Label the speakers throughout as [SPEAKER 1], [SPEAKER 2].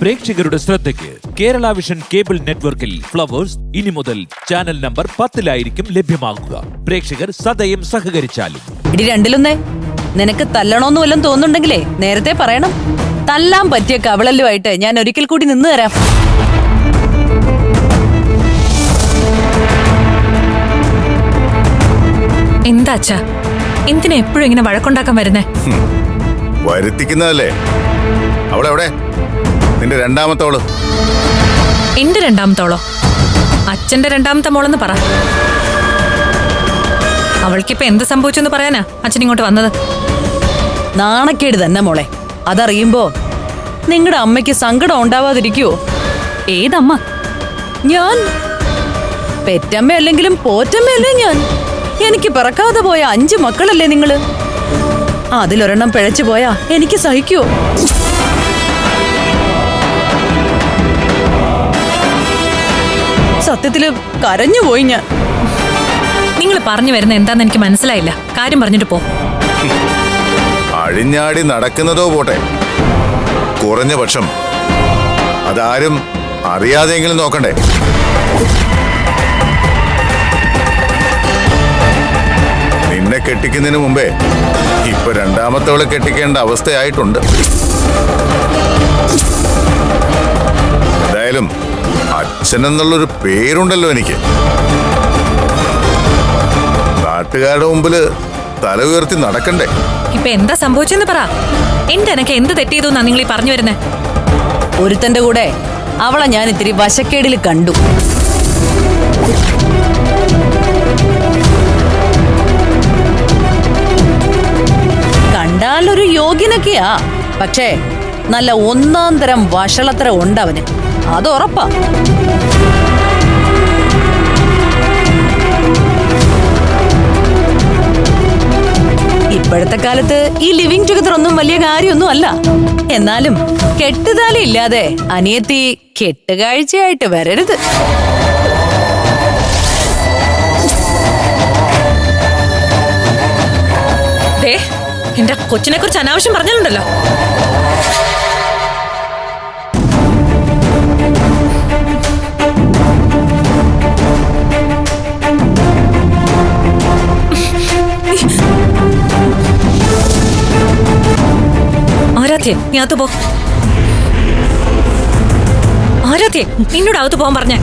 [SPEAKER 1] പ്രേക്ഷകരുടെ ശ്രദ്ധയ്ക്ക് Kerala vision cable നെറ്റ്വർക്കിൽ ഫ്ലവേഴ്സ് ഇനി മുതൽ ചാനൽ നമ്പർ പത്തിലായിരിക്കും ലഭ്യമാകുക പ്രേക്ഷകർ സദയം സഹകരിച്ചാലും.
[SPEAKER 2] ഇടി രണ്ടിലൊന്നേ. നിനക്ക് തല്ലണോന്ന് വല്ലതും തോന്നുന്നുണ്ടെങ്കിലേ നേരത്തെ പറയണം. തല്ലാൻ പറ്റിയ കവളല്ലുമായിട്ട് ഞാൻ ഒരിക്കൽ കൂടി നിന്ന് തരാം.
[SPEAKER 3] എന്താ അച്ഛാ? എന്തിനാ എപ്പോഴും ഇങ്ങനെ വഴക്കുണ്ടാക്കാൻ വരുന്നേ?
[SPEAKER 4] വരുത്തിക്കുന്നതല്ലേ? അവിടെ എവിടെ നിന്റെ രണ്ടാമത്തോൾ
[SPEAKER 3] എന്റെ രണ്ടാമത്തോളോ? അച്ഛന്റെ രണ്ടാമത്തെ മോളെന്ന് പറ. അവൾക്കിപ്പോ എന്ത് സംഭവിച്ചെന്ന് പറയാനാ അച്ഛൻ ഇങ്ങോട്ട് വന്നത്?
[SPEAKER 2] നാണക്കേട് തന്നെ മോളെ. അതറിയുമ്പോ നിങ്ങളുടെ അമ്മയ്ക്ക് സങ്കടം ഉണ്ടാവാതിരിക്കുവോ?
[SPEAKER 3] ഏതമ്മ?
[SPEAKER 2] ഞാൻ? പെറ്റമ്മ അല്ലെങ്കിലും പോറ്റമ്മയല്ലേ ഞാൻ? എനിക്ക് പിറക്കാതെ പോയ അഞ്ചു മക്കളല്ലേ നിങ്ങൾ? അതിലൊരെണ്ണം പിഴച്ചു പോയാ എനിക്ക് സഹിക്കുവോ? സത്യത്തിൽ കരഞ്ഞുപോയി ഞാൻ.
[SPEAKER 3] നിങ്ങൾ പറഞ്ഞു വരുന്ന എന്താന്ന് എനിക്ക് മനസ്സിലായില്ല. കാര്യം പറഞ്ഞിട്ട് പോ.
[SPEAKER 4] അഴിഞ്ഞാടി നടക്കുന്നതോ പോട്ടെ. കുറഞ്ഞ പക്ഷം. അതാരും അറിയാതെങ്കിലും നോക്കണ്ടേ. നിന്നെ കെട്ടിക്കുന്നതിന് മുമ്പേ ഇപ്പൊ രണ്ടാമത്തെ അവളെ കെട്ടിക്കേണ്ട അവസ്ഥയായിട്ടുണ്ട്. അച്ഛൻ എന്നുള്ളൊരു പേരുണ്ടല്ലോ എനിക്ക്. നാട്ടുകാരുടെ മുമ്പിൽ തല ഉയർത്തി നടക്കണ്ടേ?
[SPEAKER 3] ഇപ്പൊ എന്താ സംഭവിച്ചെന്ന് പറ. എന്റെ എനക്ക് എന്ത് തെറ്റിയതു നിങ്ങൾ ഈ പറഞ്ഞു വരുന്നേ?
[SPEAKER 2] ഒരുത്തന്റെ കൂടെ അവളെ ഞാൻ ഇത്തിരി വശക്കേടിൽ കണ്ടു. കണ്ടാലൊരു യോഗ്യനൊക്കെയാ. പക്ഷേ നല്ല ഒന്നാം തരം വഷളത്ര ഉണ്ടവന് അത് ഉറപ്പാ. ഇപ്പോഴത്തെ കാലത്ത് ഈ ലിവിങ് ടുഗദർ ഒന്നും വലിയ കാര്യമൊന്നും അല്ല. എന്നാലും കെട്ടുതാലി ഇല്ലാതെ അനിയത്തി കെട്ടുകാഴ്ചയായിട്ട് വരരുത്.
[SPEAKER 3] എന്റെ കൊച്ചിനെ കുറിച്ച് അനാവശ്യം പറഞ്ഞാലുണ്ടല്ലോ ആരാധ്യ നീ അകത്ത് പോ. ആരാധ്യ നിന്നോട് അകത്ത് പോകാൻ പറഞ്ഞേ.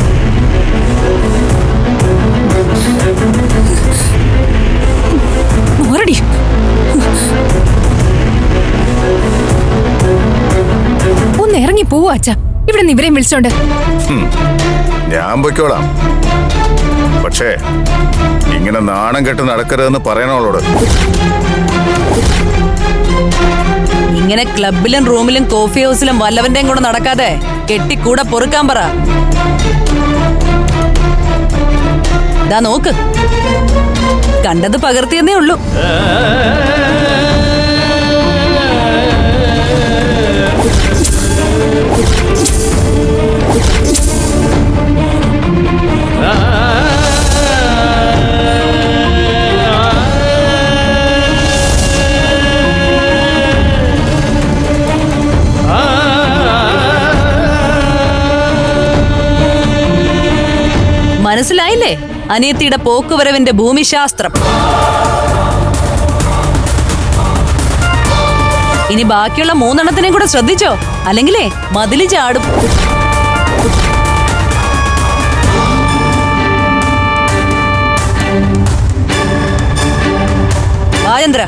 [SPEAKER 5] ഒന്ന് ഇറങ്ങി പോവാ അച്ഛ. ഇവിടെ നിന്ന് ഇവരെയും വിളിച്ചോണ്ട്.
[SPEAKER 4] ഞാൻ പൊയ്ക്കോളാം. പക്ഷേ ഇങ്ങനെ നാണം കെട്ട് നടക്കരുതെന്ന് പറയണവളോട്.
[SPEAKER 2] ഇങ്ങനെ ക്ലബിലും റൂമിലും കോഫി ഹൗസിലും വല്ലവന്റെയും കൂടെ നടക്കാതെ കെട്ടിക്കൂടെ പൊറുക്കാൻ പറ. നോക്ക്. കണ്ടത് പകർത്തിയെന്നേ ഉള്ളൂ. മനസ്സിലായില്ലേ? അനിയത്തിയുടെ പോക്കുവരവിന്റെ ഭൂമിശാസ്ത്രം. ഇനി ബാക്കിയുള്ള മൂന്നെണ്ണത്തിനെയും കൂടെ ശ്രദ്ധിച്ചോ? അല്ലെങ്കിലേ മതിൽ ചാടും. വാചന്ദ്ര